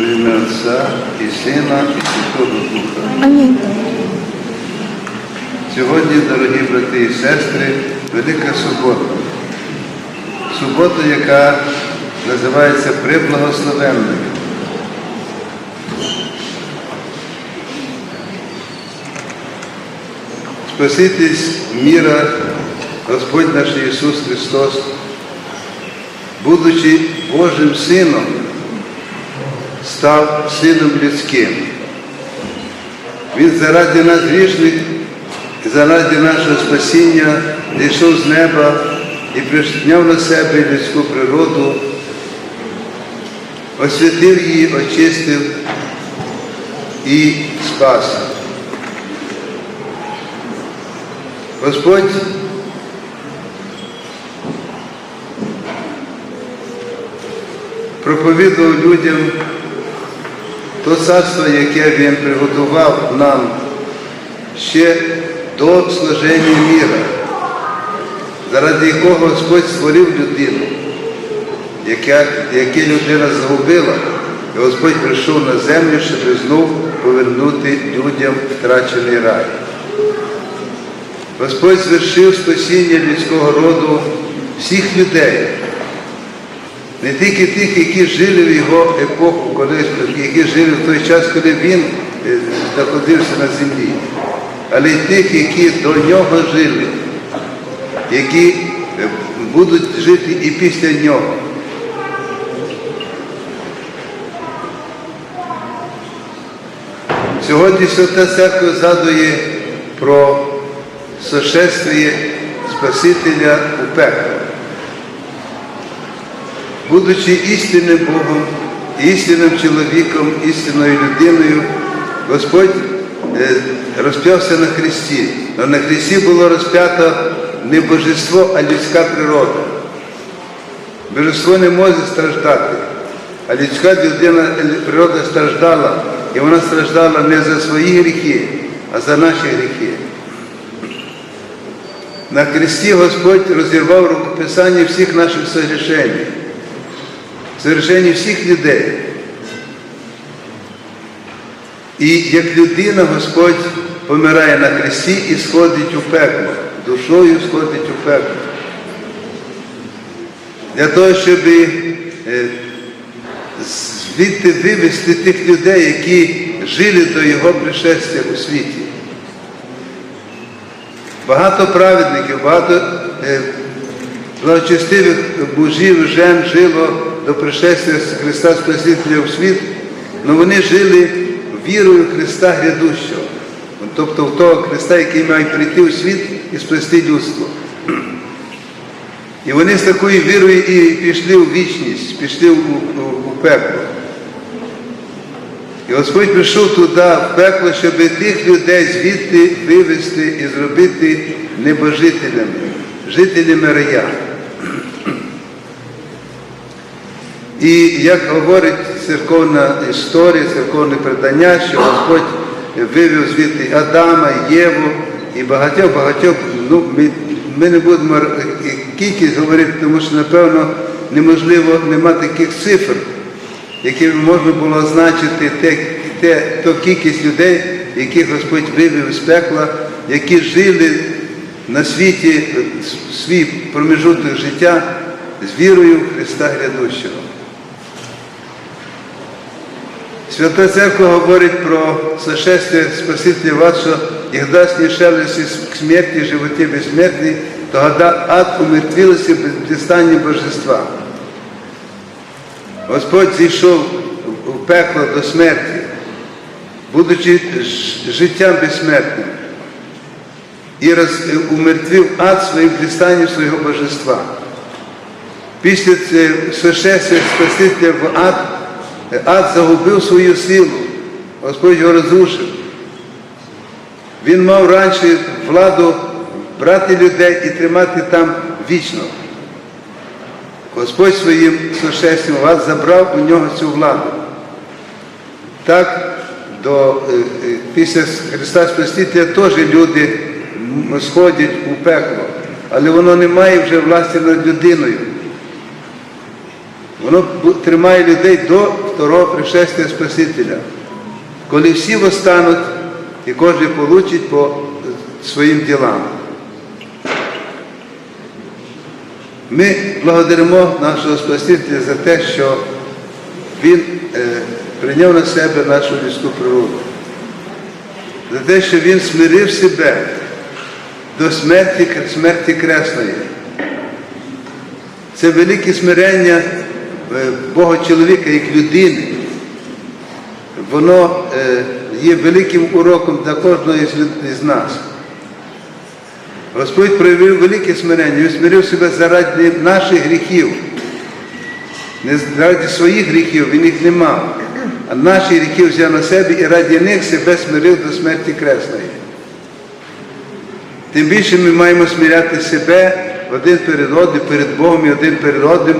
В ім'я Отця і Сина, і Святого Духа. Амінь. Сьогодні, дорогі брати і сестри, Велика субота. Субота, яка називається Приблагословенною. Спаситель міра, Господь наш Ісус Христос, будучи Божим Сином, став Сином людським. Він заради нас грішних, заради нашого спасіння зійшов з неба і прийняв на себе людську природу, освятив її, очистив і спас. Господь проповідував людям то царство, яке Він приготував нам ще до служення міра, заради якого Господь створив людину, яке, яке людина загубила, і Господь прийшов на землю, щоб знов повернути людям втрачений рай. Господь звершив спасіння людського роду всіх людей, не тільки тих, які жили в його епоху, колись, які жили в той час, коли він е, знаходився на землі, але й тих, які до нього жили, які е, будуть жити і після нього. Сьогодні Свята Церква згадує про сошествие Спасителя у пекло. Будучи істинним Богом, істинним чоловіком, істинною людиною, Господь е, розп'явся на Христі. Но на Христі було розп'ято не божество, а людська природа. Божество не може страждати, а людська людина, природа страждала, і вона страждала не за свої гріхи, а за наші гріхи. На кресті Господь розірвав рукописання всіх наших согрішень, согрішень всіх людей. І як людина Господь помирає на хресті і сходить у пекло, душою сходить у пекло. Для того, щоб е, звідти вивести тих людей, які жили до Його пришестя у світі. Багато праведників, багато е, благочестивих мужів, жен жило до пришестя Христа Спасителя в світ, але вони жили вірою Христа грядущого, тобто в того Христа, який має прийти у світ і спасти людство. І вони з такою вірою і пішли у вічність, пішли у, у, у пекло. І Господь прийшов туди, в пекло, щоб тих людей звідти вивести і зробити небожителями, жителями рая. І як говорить церковна історія, церковне предання, що Господь вивів звідти Адама, Єву і багатьох-багатьох, ну, ми, ми не будемо кількість говорити, тому що, напевно, неможливо, нема таких цифр, якими можна було означити те, те, ту кількість людей, яких Господь вивів з пекла, які жили на світі свій промежуток життя з вірою в Христа Грядущого. Свята Церква говорить про сошествие Спасителя вашого, і дасть шелесі к смерті, животі безсмертній, то года ад умертвилося без стання божества. Господь зійшов у пекло до смерті, будучи життям безсмертним, і роз, умертвив ад своїм пристанням свого божества. Після сошествия Спасителя в ад, ад загубив свою силу, Господь його розрушив. Він мав раніше владу брати людей і тримати там вічно. Господь своїм сошествям вас забрав у нього цю владу. Так, до, після Христа Спасителя теж люди сходять у пекло, але воно не має вже власті над людиною. Воно тримає людей до второго пришестя Спасителя. Коли всі восстануть і кожен получить по своїм ділам. Ми благодаримо нашого Спасителя за те, що Він е, прийняв на себе нашу людську природу, за те, що Він смирив себе до смерті, смерті кресної. Це велике смирення Бога чоловіка як людини. Воно е, є великим уроком для кожного із нас. Господь проявив велике смирення, Він смирив себе заради наших гріхів. Не заради своїх гріхів, він їх не мав. А наші гріхи взяв на себе і раді них себе смирив до смерті кресної. Тим більше ми маємо смиряти себе один перед одним, перед Богом і один перед одним,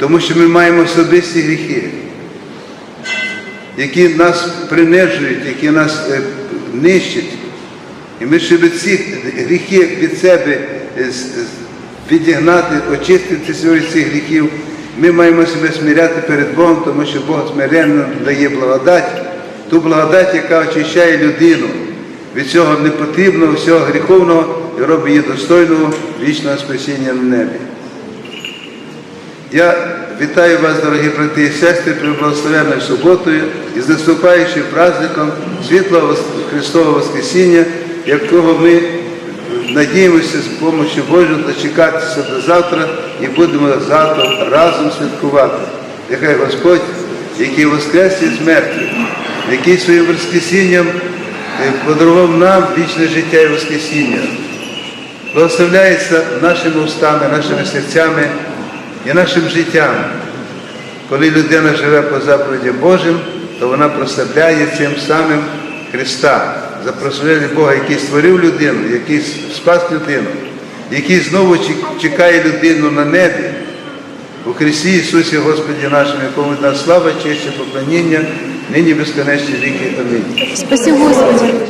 тому що ми маємо особисті гріхи, які нас принижують, які нас е, нищать. І ми, щоб ці гріхи від себе е, відігнати, очистити від цих гріхів, ми маємо себе смиряти перед Богом, тому що Бог смиренно дає благодать, ту благодать, яка очищає людину від цього непотрібного, всього гріховного і робить її достойного вічного спасіння на небі. Я вітаю вас, дорогі брати і сестри, при благословенною суботою і з наступаючим праздником світлого Христового Воскресіння, якого ми надіємося з допомогою Божою дочекатися до завтра і будемо завтра разом святкувати. Нехай Господь, який воскрес із мертвих, який своїм Воскресінням е, подарував нам вічне життя і Воскресіння, благословляється нашими устами, нашими серцями і нашим життям. Коли людина живе по заповіді Божим, то вона прославляє цим самим Христа, за прославляння Бога, який створив людину, який спас людину, який знову чекає людину на небі. У Христі Ісусі Господі нашому, якому нас слава, честь поклоніння, нині безконечні віки. Амінь. Спасибо, Господи.